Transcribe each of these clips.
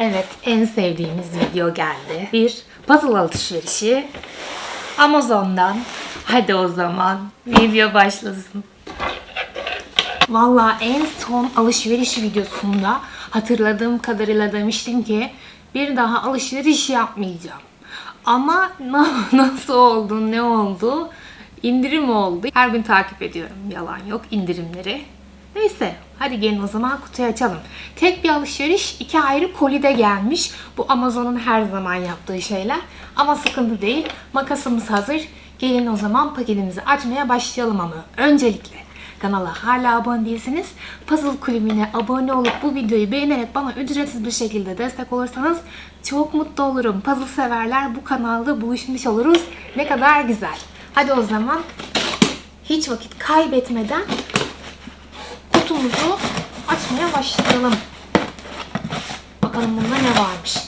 Evet, en sevdiğimiz video geldi. Bir puzzle alışverişi. Amazon'dan. Hadi o zaman video başlasın. Valla en son alışveriş videosunda hatırladığım kadarıyla demiştim ki bir daha alışveriş yapmayacağım. Ama na- nasıl oldu, ne oldu? İndirim oldu. Her gün takip ediyorum. Yalan yok indirimleri. Neyse hadi gelin o zaman kutuyu açalım. Tek bir alışveriş iki ayrı kolide gelmiş. Bu Amazon'un her zaman yaptığı şeyler. Ama sıkıntı değil. Makasımız hazır. Gelin o zaman paketimizi açmaya başlayalım ama öncelikle kanala hala abone değilseniz Puzzle Kulübü'ne abone olup bu videoyu beğenerek bana ücretsiz bir şekilde destek olursanız çok mutlu olurum. Puzzle severler bu kanalda buluşmuş oluruz. Ne kadar güzel. Hadi o zaman hiç vakit kaybetmeden kutumuzu açmaya başlayalım. Bakalım bunda ne varmış.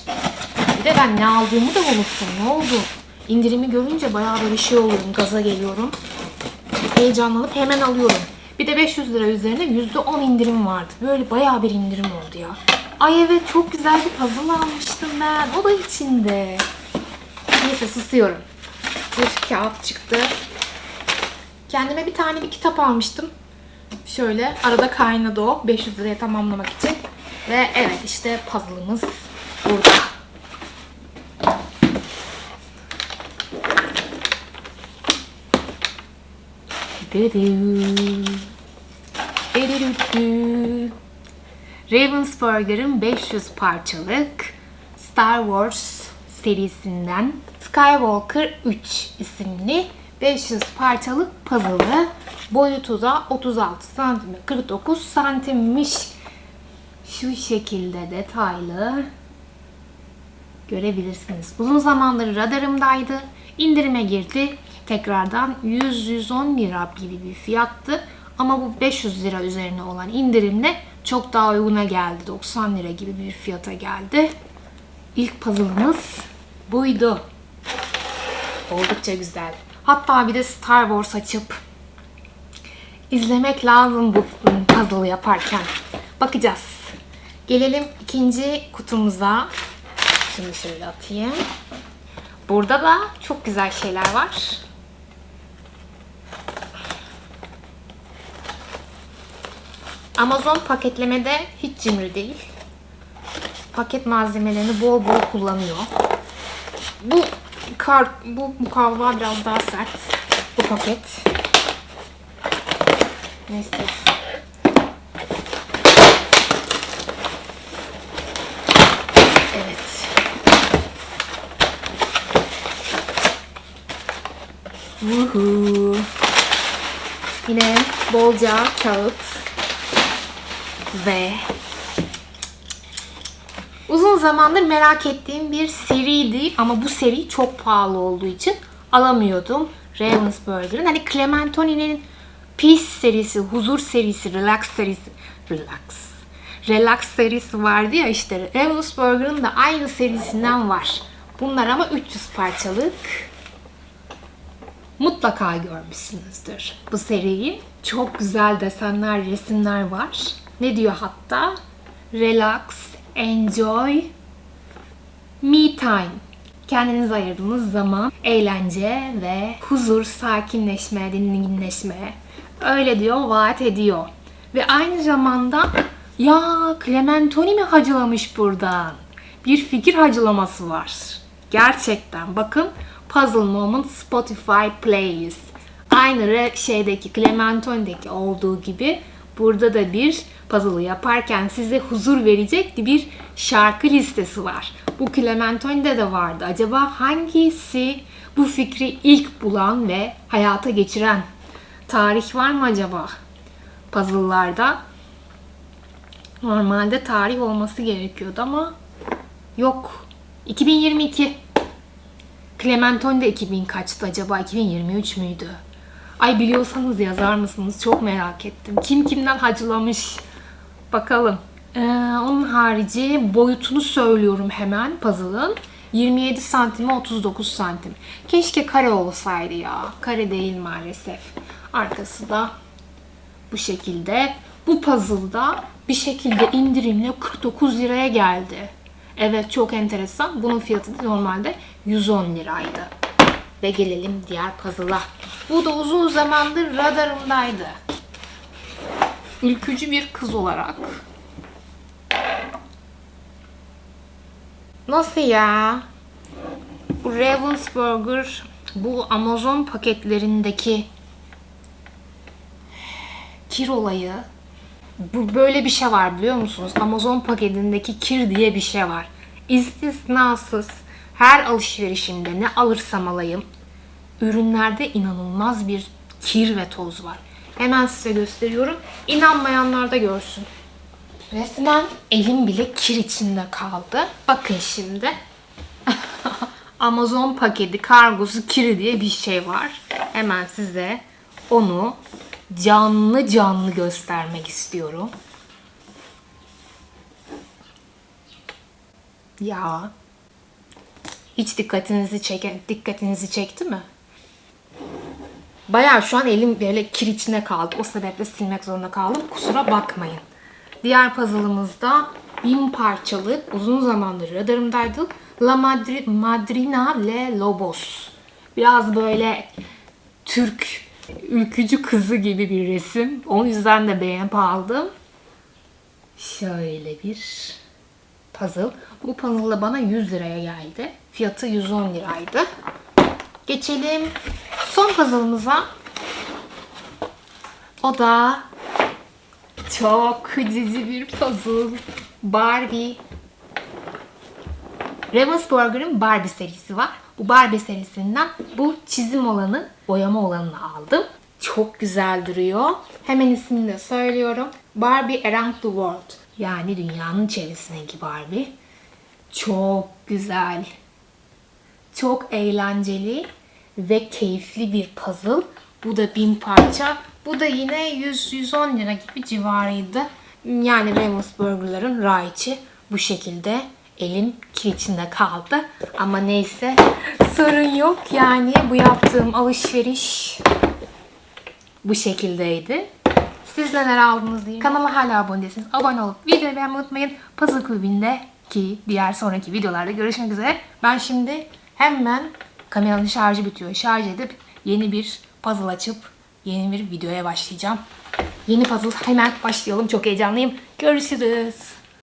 Bir de ben ne aldığımı da unuttum. Ne oldu? İndirimi görünce bayağı böyle şey oluyorum. Gaza geliyorum. Heyecanlanıp hemen alıyorum. Bir de 500 lira üzerine %10 indirim vardı. Böyle bayağı bir indirim oldu ya. Ay evet çok güzel bir puzzle almıştım ben. O da içinde. Neyse susuyorum. Bir kağıt çıktı. Kendime bir tane bir kitap almıştım. Şöyle arada kaynadı o 500 liraya tamamlamak için. Ve evet işte puzzle'ımız burada. Ravensburger'ın 500 parçalık Star Wars serisinden Skywalker 3 isimli 500 parçalık puzzle'ı boyutu da 36 santim 49 santimmiş. Şu şekilde detaylı görebilirsiniz. Uzun zamandır radarımdaydı. İndirime girdi. Tekrardan 100-110 lira gibi bir fiyattı. Ama bu 500 lira üzerine olan indirimle çok daha uyguna geldi. 90 lira gibi bir fiyata geldi. İlk puzzle'ımız buydu. Oldukça güzel. Hatta bir de Star Wars açıp izlemek lazım bu puzzle yaparken. Bakacağız. Gelelim ikinci kutumuza. Şunu şöyle atayım. Burada da çok güzel şeyler var. Amazon paketlemede hiç cimri değil. Paket malzemelerini bol bol kullanıyor. Bu kart, bu mukavva biraz daha sert. Bu paket. Neyse. Evet. Vuhu. Yine bolca kağıt ve uzun zamandır merak ettiğim bir seriydi ama bu seri çok pahalı olduğu için alamıyordum. Ravensburger'ın hani Clementoni'nin Peace serisi, Huzur serisi, Relax serisi, Relax. Relax serisi vardı ya işte Ravensburger'ın da aynı serisinden var. Bunlar ama 300 parçalık. Mutlaka görmüşsünüzdür bu seriyi. Çok güzel desenler, resimler var. Ne diyor hatta? Relax, enjoy, me time. Kendinize ayırdığınız zaman eğlence ve huzur, sakinleşme, dinginleşme. Öyle diyor, vaat ediyor. Ve aynı zamanda ya Clementoni mi hacılamış buradan? Bir fikir hacılaması var. Gerçekten bakın Puzzle Moment Spotify playlist. Aynı şeydeki Clementoni'deki olduğu gibi burada da bir puzzle'ı yaparken size huzur verecek bir şarkı listesi var. Bu Clementoni'de de vardı. Acaba hangisi bu fikri ilk bulan ve hayata geçiren? Tarih var mı acaba? Puzzle'larda normalde tarih olması gerekiyordu ama yok. 2022. Clementine de 2000 kaçtı acaba? 2023 müydü? Ay biliyorsanız yazar mısınız? Çok merak ettim. Kim kimden hacılamış? Bakalım. Ee, onun harici boyutunu söylüyorum hemen puzzle'ın. 27 santime 39 santim. Keşke kare olsaydı ya. Kare değil maalesef. Arkası da bu şekilde. Bu puzzle'da bir şekilde indirimle 49 liraya geldi. Evet çok enteresan. Bunun fiyatı da normalde 110 liraydı. Ve gelelim diğer puzzle'a. Bu da uzun zamandır radarımdaydı. Ülkücü bir kız olarak. Nasıl ya? Bu Ravensburger bu Amazon paketlerindeki kir olayı bu böyle bir şey var biliyor musunuz? Amazon paketindeki kir diye bir şey var. İstisnasız her alışverişimde ne alırsam alayım ürünlerde inanılmaz bir kir ve toz var. Hemen size gösteriyorum. İnanmayanlar da görsün. Resmen elim bile kir içinde kaldı. Bakın şimdi. Amazon paketi, kargosu kiri diye bir şey var. Hemen size onu canlı canlı göstermek istiyorum. Ya. Hiç dikkatinizi çeken, dikkatinizi çekti mi? Bayağı şu an elim böyle kir içine kaldı. O sebeple silmek zorunda kaldım. Kusura bakmayın. Diğer puzzle'ımızda bin parçalık uzun zamandır radarımdaydı. La Madri- Madrina Le Lobos. Biraz böyle Türk ülkücü kızı gibi bir resim. O yüzden de beğenip aldım. Şöyle bir puzzle. Bu puzzle bana 100 liraya geldi. Fiyatı 110 liraydı. Geçelim son puzzle'ımıza. O da çok cici bir puzzle. Barbie. Ravensburger'ın Barbie serisi var. Bu Barbie serisinden bu çizim olanı, boyama olanını aldım. Çok güzel duruyor. Hemen ismini de söylüyorum. Barbie Around the World. Yani dünyanın çevresindeki Barbie. Çok güzel. Çok eğlenceli ve keyifli bir puzzle. Bu da bin parça. Bu da yine 100-110 lira gibi civarıydı. Yani Ravensburger'ların raiçi bu şekilde elim kir içinde kaldı. Ama neyse sorun yok. Yani bu yaptığım alışveriş bu şekildeydi. Siz neler aldınız diye. Kanala hala abone değilseniz abone olup videoyu beğenmeyi unutmayın. Puzzle Kulübü'ndeki diğer sonraki videolarda görüşmek üzere. Ben şimdi hemen kameranın şarjı bitiyor. Şarj edip yeni bir puzzle açıp yeni bir videoya başlayacağım. Yeni puzzle hemen başlayalım. Çok heyecanlıyım. Görüşürüz.